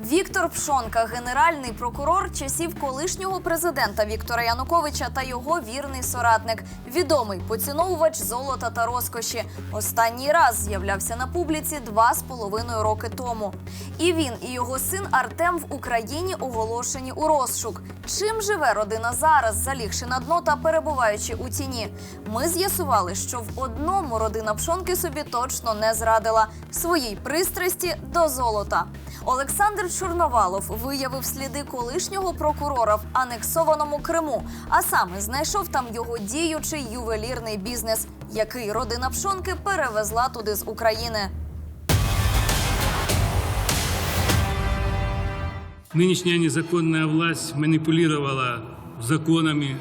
Віктор Пшонка, генеральний прокурор часів колишнього президента Віктора Януковича та його вірний соратник, відомий поціновувач золота та розкоші. Останній раз з'являвся на публіці два з половиною роки тому. І він, і його син Артем в Україні оголошені у розшук. Чим живе родина зараз, залігши на дно та перебуваючи у тіні? Ми з'ясували, що в одному родина Пшонки собі точно не зрадила своїй пристрасті до золота. Олександр Чорновалов виявив сліди колишнього прокурора в анексованому Криму, а саме знайшов там його діючий ювелірний бізнес, який родина Пшонки перевезла туди з України. Нынешняя незаконная власть манипулировала законами,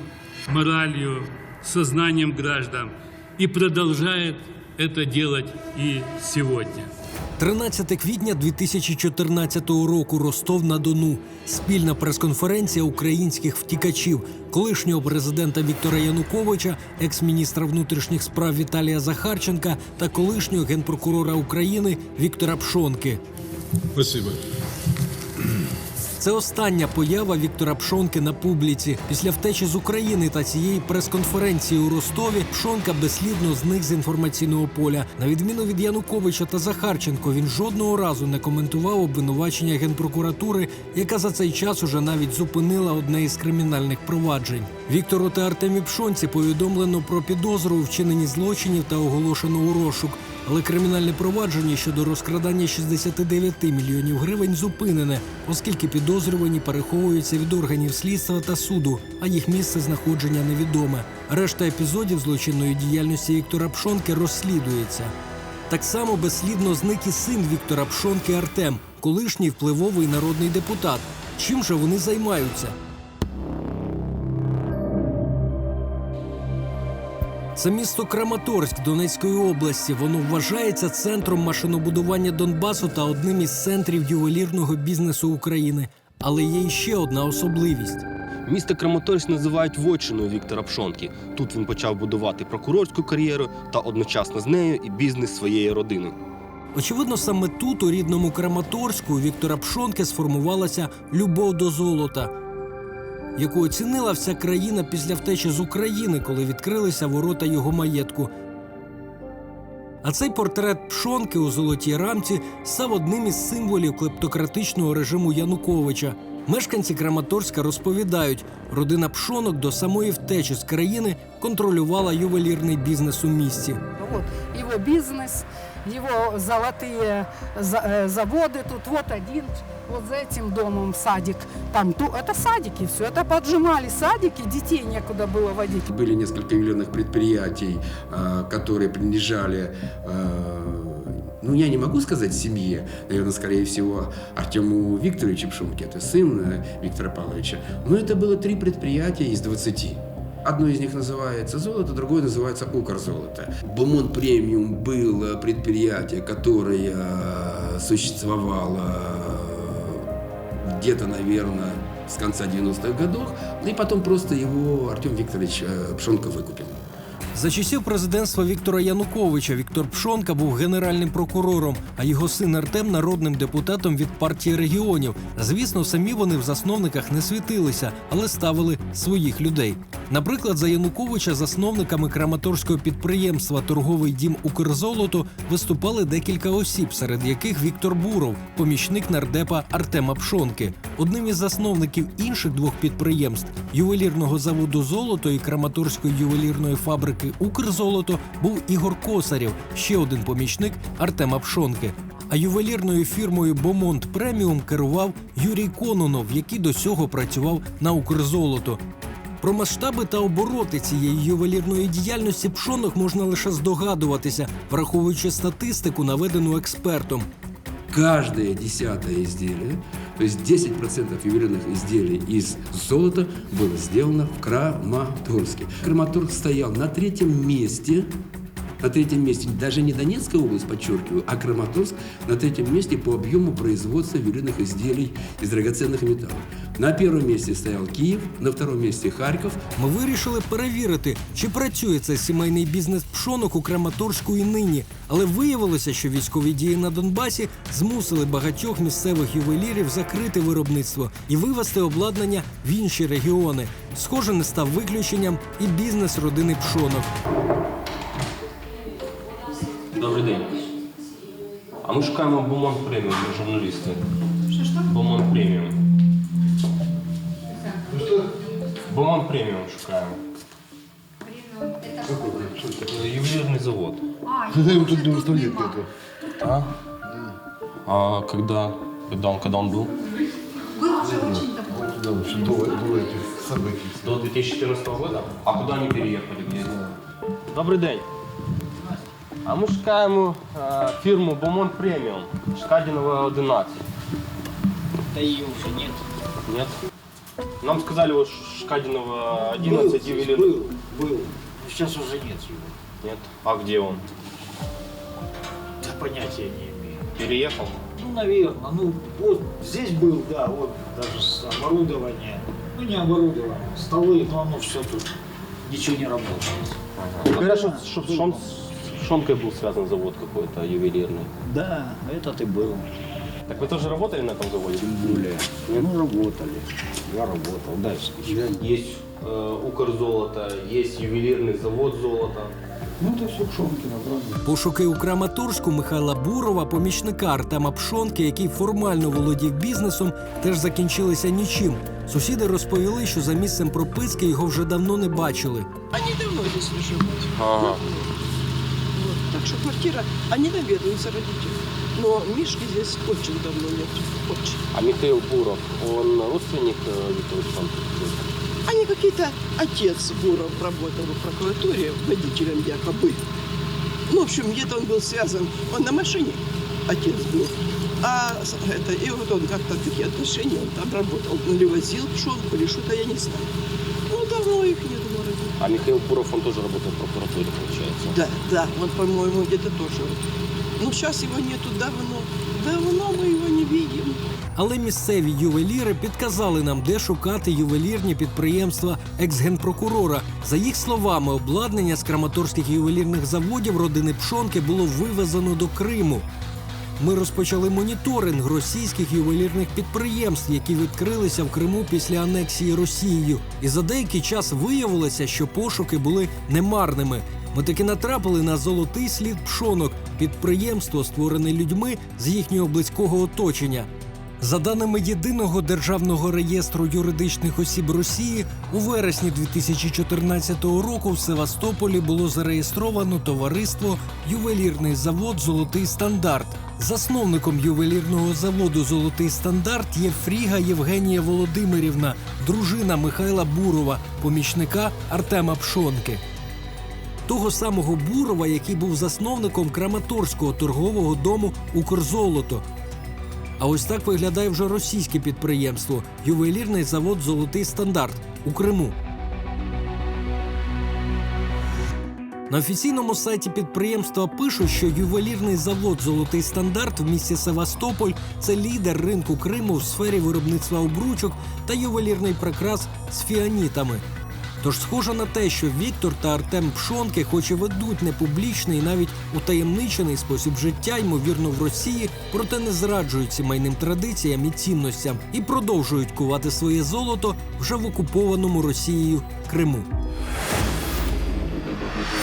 моралью, сознанием граждан и продолжает это делать и сегодня. 13 квітня 2014 року Ростов на Дону. Спільна прес-конференція українських втікачів, колишнього президента Віктора Януковича, екс-міністра внутрішніх справ Віталія Захарченка та колишнього генпрокурора України Віктора Пшонки. Спасибо. Це остання поява Віктора Пшонки на публіці. Після втечі з України та цієї прес-конференції у Ростові Пшонка безслідно зник з інформаційного поля. На відміну від Януковича та Захарченко, він жодного разу не коментував обвинувачення генпрокуратури, яка за цей час уже навіть зупинила одне із кримінальних проваджень. Віктору та Артемі Пшонці повідомлено про підозру у вчиненні злочинів та оголошено у розшук. Але кримінальне провадження щодо розкрадання 69 мільйонів гривень зупинене, оскільки підозрювані переховуються від органів слідства та суду, а їх місце знаходження невідоме. Решта епізодів злочинної діяльності Віктора Пшонки розслідується. Так само безслідно зник і син Віктора Пшонки Артем, колишній впливовий народний депутат. Чим же вони займаються? Це місто Краматорськ Донецької області. Воно вважається центром машинобудування Донбасу та одним із центрів ювелірного бізнесу України. Але є іще одна особливість. Місто Краматорськ називають вотчиною Віктора Пшонки. Тут він почав будувати прокурорську кар'єру та одночасно з нею і бізнес своєї родини. Очевидно, саме тут, у рідному Краматорську, у Віктора Пшонки сформувалася любов до золота, яку оцінила вся країна після втечі з України, коли відкрилися ворота його маєтку. А цей портрет Пшонки у золотій рамці став одним із символів клептократичного режиму Януковича. Мешканці Краматорська розповідають, родина Пшонок до самої втечі з країни контролювала ювелірний бізнес у місті. Вот его бизнес, его золотые за- э, заводы. Тут вот один, вот за этим домом садик. Там ту, это садики, все это поджимали садики, детей некуда было водить. Были несколько ювелирных предприятий, э, которые принадлежали, э, ну, я не могу сказать семье, наверное, скорее всего, Артему Викторовичу Пшумке, это сын э, Виктора Павловича. Но это было три предприятия из 20. Одно из них называется «Золото», другое называется «Укрзолото». «Бомон Премиум» было предприятие, которое э, существовало э, где-то, наверное, с конца 90-х годов, и потом просто его Артем Викторович э, Пшонко выкупил. За часів президентства Віктора Януковича Віктор Пшонка був генеральним прокурором, а його син Артем народним депутатом від партії регіонів. Звісно, самі вони в засновниках не світилися, але ставили своїх людей. Наприклад, за Януковича засновниками краматорського підприємства Торговий дім Укрзолото виступали декілька осіб, серед яких Віктор Буров, помічник нардепа Артема Пшонки. Одним із засновників інших двох підприємств ювелірного заводу Золото і Краматорської ювелірної фабрики Укрзолото був Ігор Косарєв, ще один помічник Артема Пшонки. А ювелірною фірмою Бомонт Преміум керував Юрій Кононов, який до цього працював на Укрзолото. Про масштаби та обороти цієї ювелірної діяльності пшонок можна лише здогадуватися, враховуючи статистику, наведену експертом. Каждое десятое изделие, то есть 10% ювелирных изделий из золота было сделано в Краматорске. Краматорск стоял на третьем месте на третьем месте даже не Донецкая область, подчеркиваю, а Краматорск на третьем месте по объему производства ювелирных изделий из драгоценных металлов. На первом месте стоял Киев, на втором месте Харьков, Ми вирішили перевірити, чи працює цей сімейний бізнес пшонок у Краматорську і нині. Але виявилося, що військові дії на Донбасі змусили багатьох місцевих ювелірів закрити виробництво і вивести обладнання в інші регіони. Схоже, не став виключенням і бізнес родини пшонок. А ми шукаємо Бомон преміум, ми журналісти. Що що? Бомон преміум. Бомон преміум шукаємо. Е, Ювелирний завод. Когда его тут не выставляют это? А? А когда? Когда он, когда он был? Да, в общем, до, до этих событий. До 2014 года? А куда они переехали? Где? Добрий день. А ми шукаємо е, фірму Бомон Преміум. Шкадінова 11. Да ее уже нет. Нет? Нам сказали, вот Шкадинова 11 ювелир. Был, был. Сейчас уже нет его. Нет. А где он? Да понятия не имею. Переехал? Ну, наверное. Ну, вот здесь был, да, вот даже с оборудования. Ну, не оборудование, столы, но оно все тут. Ничего не работает. Говорят, что, что с Шон- с Шонкой был связан завод какой-то ювелирный. Да, этот и был. Так вы тоже работали на этом заводе? более. Ну, работали. Я работал. Дальше. Есть э, Укрзолото, есть ювелирный завод золота. Ну, это все Пшонкина, правда? Пошуки у Краматорську Михайла Бурова, помічника Артема Пшонки, який формально володів бізнесом, теж закінчилися нічим. Сусіди розповіли, що за місцем прописки його вже давно не бачили. Они давно здесь не живут. Ага. Что квартира, они наведываются родители. Но Мишки здесь очень давно нет. Очень. А Михаил Буров, он родственник э, Виктора? Они какие-то... Отец Буров работал в прокуратуре водителем якобы. Ну, в общем, где-то он был связан. Он на машине, отец был. А это, и вот он как-то такие отношения, он там работал. Или возил пшенку, или что-то, я не знаю. Ну, давно их нет. А Михаил Буров, он тоже работал в прокуратуре, получается? Да, да, он, по-моему, где-то тоже. Ну, сейчас его нету давно. Давно мы его не видим. Але місцеві ювеліри підказали нам, де шукати ювелірні підприємства екс-генпрокурора. За їх словами, обладнання з краматорських ювелірних заводів родини Пшонки було вивезено до Криму. Ми розпочали моніторинг російських ювелірних підприємств, які відкрилися в Криму після анексії Росією. І за деякий час виявилося, що пошуки були немарними. Ми таки натрапили на золотий слід пшонок, підприємство, створене людьми з їхнього близького оточення. За даними єдиного державного реєстру юридичних осіб Росії, у вересні 2014 року в Севастополі було зареєстровано товариство Ювелірний завод Золотий стандарт. Засновником ювелірного заводу Золотий стандарт є Фріга Євгенія Володимирівна, дружина Михайла Бурова, помічника Артема Пшонки. Того самого Бурова, який був засновником Краматорського торгового дому Укрзолото. А ось так виглядає вже російське підприємство ювелірний завод Золотий стандарт у Криму. На офіційному сайті підприємства пишуть, що ювелірний завод Золотий стандарт в місті Севастополь це лідер ринку Криму в сфері виробництва обручок та ювелірний прикрас з фіанітами. Тож схоже на те, що Віктор та Артем Пшонки, хоч і ведуть непублічний, і навіть утаємничений спосіб життя, ймовірно, в Росії, проте не зраджують сімейним традиціям і цінностям і продовжують кувати своє золото вже в окупованому Росією Криму.